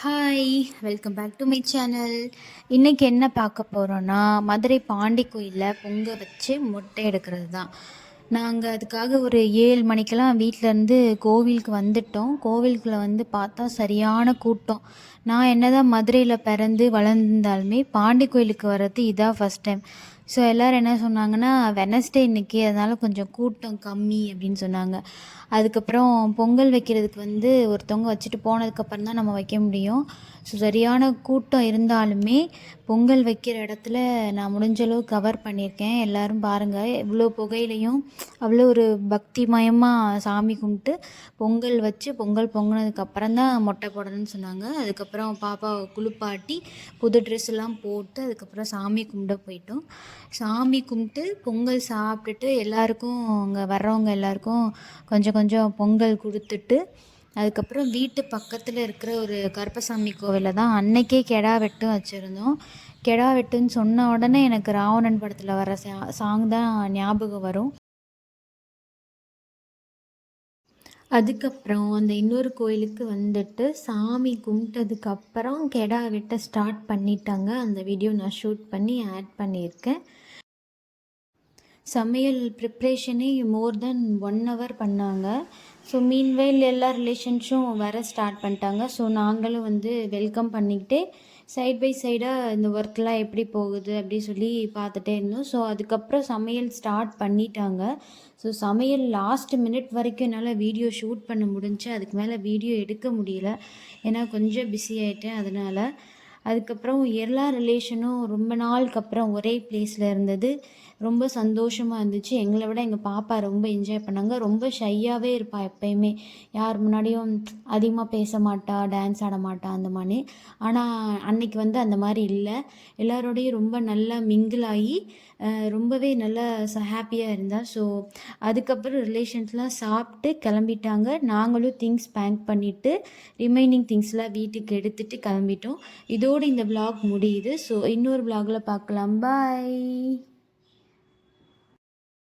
Hi welcome back to my channel இன்றைக்கி என்ன பார்க்க போகிறோன்னா மதுரை பாண்டி கோயிலில் பொங்க வச்சு முட்டை எடுக்கிறது தான் நாங்கள் அதுக்காக ஒரு ஏழு மணிக்கெல்லாம் வீட்டிலேருந்து கோவிலுக்கு வந்துட்டோம். கோவிலுக்குள்ள வந்து பார்த்தா சரியான கூட்டம். நான் என்ன தான் மதுரையில் பிறந்து வளர்ந்தாலுமே பாண்டி கோயிலுக்கு வர்றது இதான் ஃபஸ்ட் டைம் ஸோ எல்லோரும் என்ன சொன்னாங்கன்னா வெனஸ்டே இன்றைக்கி அதனால் கொஞ்சம் கூட்டம் கம்மி அப்படின்னு சொன்னாங்க. அதுக்கப்புறம் பொங்கல் வைக்கிறதுக்கு வந்து ஒருத்தவங்க வச்சுட்டு போனதுக்கப்புறம் தான் நம்ம வைக்க முடியும். ஸோ சரியான கூட்டம் இருந்தாலுமே பொங்கல் வைக்கிற இடத்துல நான் முடிஞ்ச அளவு கவர் பண்ணியிருக்கேன். எல்லோரும் பாருங்கள் இவ்வளோ புகையிலையும் அவ்வளோ ஒரு பக்திமயமாக சாமி கும்பிட்டு பொங்கல் வச்சு பொங்கல் பொங்கினதுக்கப்புறம் தான் மொட்டை போடணும்னு சொன்னாங்க. அதுக்கப்புறம் பாப்பாவை குளிப்பாட்டி புது ட்ரெஸ் எல்லாம் போட்டு அதுக்கப்புறம் சாமி கும்பிட போயிட்டோம். சாமி கும்பிட்டு பொங்கல் சாப்பிட்டுட்டு எல்லாருக்கும் அங்கே வர்றவங்க எல்லாருக்கும் கொஞ்சம் கொஞ்சம் பொங்கல் கொடுத்துட்டு அதுக்கப்புறம் வீட்டு பக்கத்தில் இருக்கிற ஒரு கருப்பசாமி கோவிலில் தான் அன்னைக்கே கெடா வெட்டும் வச்சுருந்தோம். கெடா வெட்டுன்னு சொன்ன உடனே எனக்கு ராவணன் படத்தில் வர சா சாங் தான் ஞாபகம் வரும். அதுக்கப்புறம் அந்த இன்னொரு கோயிலுக்கு வந்துட்டு சாமி கும்பிட்டதுக்கப்புறம் கெடா வெட்ட ஸ்டார்ட் பண்ணிட்டாங்க. அந்த வீடியோ நான் ஷூட் பண்ணி ஆட் பண்ணியிருக்கேன். சமையல் ப்ரிப்ரேஷனே மோர் தென் ஒன் ஹவர் பண்ணாங்க. ஸோ மீன்வைல் எல்லா ரிலேஷன்ஸும் வர ஸ்டார்ட் பண்ணிட்டாங்க. ஸோ நாங்களும் வந்து வெல்கம் பண்ணிக்கிட்டே சைட் பை சைடாக இந்த ஒர்க்லாம் எப்படி போகுது அப்படி சொல்லி பார்த்துட்டே இருந்தோம். ஸோ அதுக்கப்புறம் சமையல் ஸ்டார்ட் பண்ணிட்டாங்க. ஸோ சமையல் லாஸ்ட் மினிட் வரைக்கும் என்னால் வீடியோ ஷூட் பண்ண முடிஞ்சு அதுக்கு மேலே வீடியோ எடுக்க முடியல. ஏன்னா கொஞ்சம் பிஸி ஆகிட்டேன் அதனால். அதுக்கப்புறம் எல்லா ரிலேஷனும் ரொம்ப நாளுக்கு அப்புறம் ஒரே பிளேஸில் இருந்தது. ரொம்ப சந்தோஷமாக இருந்துச்சு. எங்களை விட எங்கள் பாப்பா ரொம்ப என்ஜாய் பண்ணாங்க. ரொம்ப ஷையாகவே இருப்பாள் எப்பயுமே. யார் முன்னாடியும் அதிகமாக பேச மாட்டா டான்ஸ் ஆட மாட்டா அந்த மாதிரி. ஆனால் அன்னைக்கு வந்து அந்த மாதிரி இல்லை. எல்லாரோடையும் ரொம்ப நல்லா மிங்கிள் ஆகி ரொம்பவே நல்லா ச ஹாப்பியாக இருந்தால் ஸோ அதுக்கப்புறம் ரிலேஷன்ஸ்லாம் சாப்பிட்டு கிளம்பிட்டாங்க. நாங்களும் திங்ஸ் பேங்க் பண்ணிவிட்டு ரிமைனிங் திங்ஸ்லாம் வீட்டுக்கு எடுத்துகிட்டு கிளம்பிட்டோம். இதோடு இந்த விலாக் முடியுது. ஸோ இன்னொரு விலாகில் பார்க்கலாம். பாய்